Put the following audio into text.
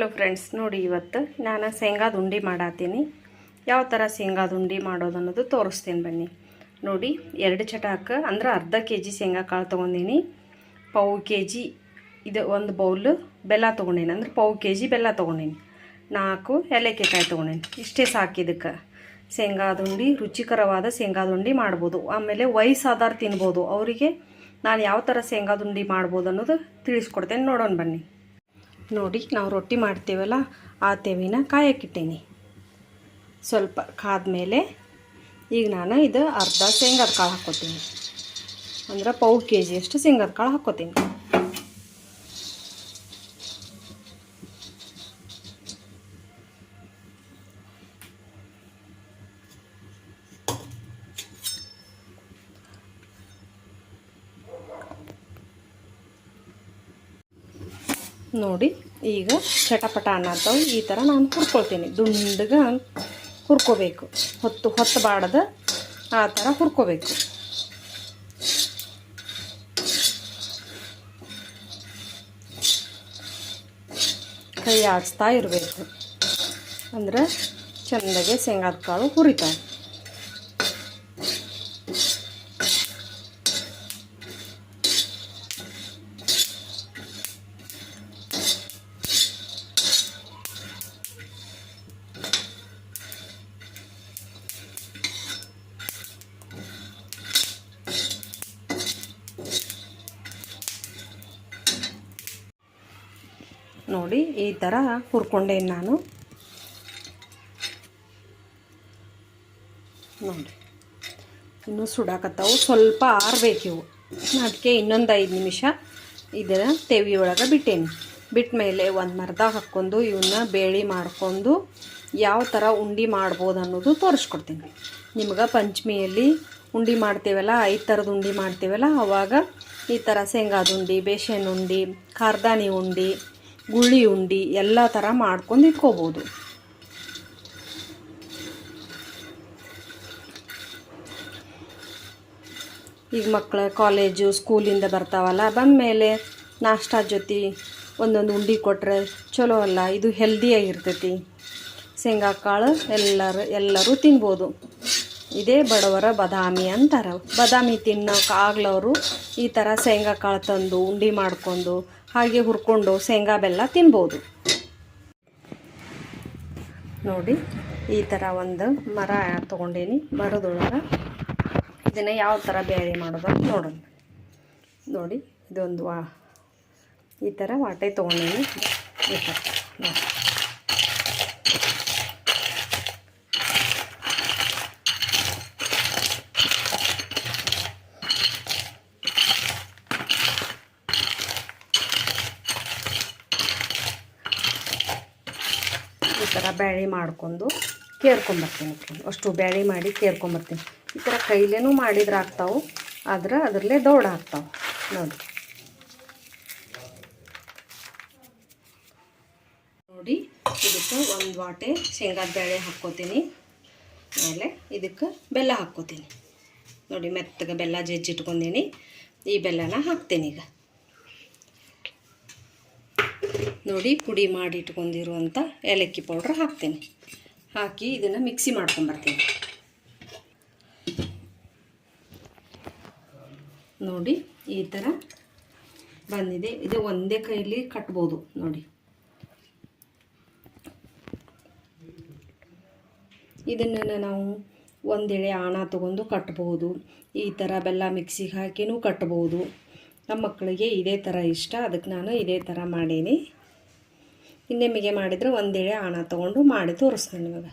Hello friends ನೋಡಿ ಇವತ್ತು ನಾನು ಶೇಂಗಾದ ಉಂಡೆ ಮಾಡತ್ತೀನಿ ಯಾವ ಥರ ಶೇಂಗಾದ ಉಂಡೆ ಮಾಡೋದು ಅನ್ನೋದು ತೋರಿಸ್ತೀನಿ ಬನ್ನಿ. ನೋಡಿ, ಎರಡು ಚಟಾಕ, ಅಂದ್ರೆ ಅರ್ಧ ಕೆ ಜಿ ಶೇಂಗಾ ಕಾಳು ತೊಗೊಂಡೀನಿ. ಪಾವು ಕೆ ಜಿ ಇದು ಒಂದು ಬೌಲ್ ಬೆಲ್ಲ ತೊಗೊಂಡೀನಿ. ಅಂದ್ರೆ ಪಾವು ಕೆ ಜಿ ಬೆಲ್ಲ ತೊಗೊಂಡೀನಿ. ನಾಲ್ಕು ಏಲಕ್ಕಿಕಾಯಿ ತೊಗೊಂಡೀನಿ. ಇಷ್ಟೇ ಸಾಕು ಇದಕ್ಕೆ. ಶೇಂಗಾದ ಉಂಡೆ ರುಚಿಕರವಾದ ಶೇಂಗಾದ ಉಂಡೆ ಮಾಡ್ಬೋದು. ಆಮೇಲೆ ವಯಸ್ಸಾದಾರು ತಿನ್ಬೋದು. ಅವರಿಗೆ ನಾನು ಯಾವ ಥರ ಶೇಂಗಾದ ಉಂಡೆ ಮಾಡ್ಬೋದು ಅನ್ನೋದು ತಿಳಿಸ್ಕೊಡ್ತೇನೆ. ನೋಡೋಣ ಬನ್ನಿ. ನೋಡಿ, ನಾವು ರೊಟ್ಟಿ ಮಾಡ್ತೀವಲ್ಲ, ಆ ತೆವಿನ ಕಾಯಕ್ಕಿಟ್ಟೀನಿ. ಸ್ವಲ್ಪ ಕಾದ್ಮೇಲೆ ಈಗ ನಾನು ಇದು ಅರ್ಧ ಶೇಂಗಾದ ಕಾಳು ಹಾಕ್ಕೋತೀನಿ. ಅಂದ್ರೆ ಪಾವು ಕೆ ಜಿಯಷ್ಟು ಶೇಂಗಾದ ಕಾಳು ಹಾಕ್ಕೋತೀನಿ. ನೋಡಿ, ಈಗ ಚಟಪಟ ಅನ್ನತ್ತವು ಈ ಥರ ನಾನು ಹುರ್ಕೊಳ್ತೀನಿ. ದುಂಡಗ ಹುರ್ಕೋಬೇಕು. ಹೊತ್ತು ಹೊತ್ತಬಾರ್ದು ಆ ಥರ ಹುರ್ಕೋಬೇಕು. ಕೈ ಆಡಿಸ್ತಾ ಇರಬೇಕು. ಅಂದ್ರೆ ಚೆಂದಾಗೆ ಶೇಂಗಾದ ಕಾಳು ಹುರಿತಾವೆ ನೋಡಿ ಈ ಥರ ಹುರ್ಕೊಂಡೆ ನಾನು. ನೋಡಿ, ಇನ್ನು ಸುಡಾಕತ್ತಾವು. ಸ್ವಲ್ಪ ಆರ್ಬೇಕು ಇವು. ಅದಕ್ಕೆ ಇನ್ನೊಂದು ಐದು ನಿಮಿಷ ಇದರ ತೆವಿಯೊಳಗೆ ಬಿಟ್ಟೇನಿ. ಬಿಟ್ಟ ಮೇಲೆ ಒಂದು ಮರ್ದ ಹಾಕ್ಕೊಂಡು ಇವನ್ನ ಬೇಳಿ ಮಾಡ್ಕೊಂಡು ಯಾವ ಥರ ಉಂಡೆ ಮಾಡ್ಬೋದು ಅನ್ನೋದು ತೋರಿಸ್ಕೊಡ್ತೀನಿ. ನಿಮ್ಗೆ ಪಂಚಮಿಯಲ್ಲಿ ಉಂಡೆ ಮಾಡ್ತೀವಲ್ಲ, ಐದು ಥರದ ಉಂಡೆ ಮಾಡ್ತೀವಲ್ಲ, ಅವಾಗ ಈ ಥರ ಶೇಂಗಾದ ಉಂಡೆ, ಬೇಷನ್ ಉಂಡೆ ಕಾರ್ದಾನಿ ಉಂಡೆ ಗುಳ್ಳಿ ಉಂಡಿ ಎಲ್ಲ ಥರ ಮಾಡ್ಕೊಂಡು ಇಟ್ಕೋಬೋದು. ಈಗ ಮಕ್ಕಳ ಕಾಲೇಜು ಸ್ಕೂಲಿಂದ ಬರ್ತಾವಲ್ಲ, ಬಂದಮೇಲೆ ನಾಷ್ಟಾ ಜೊತೆ ಒಂದೊಂದು ಉಂಡೆ ಕೊಟ್ಟರೆ ಚಲೋ ಅಲ್ಲ, ಇದು ಹೆಲ್ದಿಯಾಗಿರ್ತೈತಿ ಶೇಂಗಾ ಕಾಳು ಎಲ್ಲರೂ ಎಲ್ಲರೂ ತಿನ್ಬೋದು. ಇದೇ ಬಡವರ ಬದಾಮಿ ಅಂತಾರೆ. ಬದಾಮಿ ತಿನ್ನೋಕ್ಕಾಗ್ಲವರು ಈ ಥರ ಶೇಂಗಾ ಕಾಳು ತಂದು ಉಂಡೆ ಮಾಡ್ಕೊಂಡು ಹಾಗೆ ಹುರ್ಕೊಂಡು ಶೇಂಗಾ ಬೆಲ್ಲ ತಿನ್ಬೋದು. ನೋಡಿ, ಈ ಥರ ಒಂದು ಮರ ತೊಗೊಂಡೀನಿ ಮರದೊಳಗೆ ಇದನ್ನು ಯಾವ ಥರ ಬೇಳೆ ಮಾಡೋದು ನೋಡೋಣ. ನೋಡಿ, ಇದೊಂದು ವಾ ಈ ಥರ ವಾಟೆ ತೊಗೊಂಡೀನಿ. ಈ ಥರ ನೋಡಿ. ಥರ ಬ್ಯಾಳಿ ಮಾಡ್ಕೊಂಡು ಕೇರ್ಕೊಂಬರ್ತೀನಿ ಅಷ್ಟು ಬ್ಯಾಳಿ ಮಾಡಿ ಕೇರ್ಕೊಂಬರ್ತೀನಿ. ಈ ಥರ ಕೈಲೇನೂ ಮಾಡಿದ್ರೆ ಆಗ್ತಾವೆ, ಆದ್ರೆ ಅದರಲ್ಲೇ ದೌಡ ಆಗ್ತಾವೆ. ನೋಡಿ. ನೋಡಿ, ಇದಕ್ಕೆ ಒಂದು ವಾಟೆ ಶೇಂಗಾದ ಬೇಳೆ ಹಾಕ್ಕೋತೀನಿ. ಆಮೇಲೆ ಇದಕ್ಕೆ ಬೆಲ್ಲ ಹಾಕ್ಕೋತೀನಿ. ನೋಡಿ, ಮೆತ್ತಗೆ ಬೆಲ್ಲ ಜಜ್ಜಿಟ್ಕೊಂಡೀನಿ. ಈ ಬೆಲ್ಲನ ಹಾಕ್ತೀನಿ ಈಗ. ನೋಡಿ ಪುಡಿ ಮಾಡಿ ಇಟ್ಕೊಂಡಿರುವಂಥ ಏಲಕ್ಕಿ ಪೌಡ್ರ್ ಹಾಕ್ತೀನಿ. ಹಾಕಿ ಇದನ್ನು ಮಿಕ್ಸಿ ಮಾಡ್ಕೊಂಬರ್ತೀನಿ ನೋಡಿ ಈ ಥರ ಬಂದಿದೆ. ಇದು ಒಂದೇ ಕೈಲಿ ಕಟ್ಬೋದು ನೋಡಿ. ಇದನ್ನು ನಾವು ಒಂದೆಳೆ ಆಣ ತಗೊಂಡು ಕಟ್ಬೋದು. ಈ ಥರ ಬೆಲ್ಲ ಮಿಕ್ಸಿಗೆ ಹಾಕಿನೂ ಕಟ್ಬೋದು. ನಮ್ಮ ಮಕ್ಕಳಿಗೆ ಇದೇ ಥರ ಇಷ್ಟ. ಅದಕ್ಕೆ ನಾನು ಇದೇ ಥರ ಮಾಡೀನಿ. ಇನ್ನೊಮ್ಮೆಗೆ ಮಾಡಿದರೆ ಒಂದೆಳೆ ಹಣ ತೊಗೊಂಡು ಮಾಡಿ ತೋರಿಸ್ತೀನಿ ಇವಾಗ.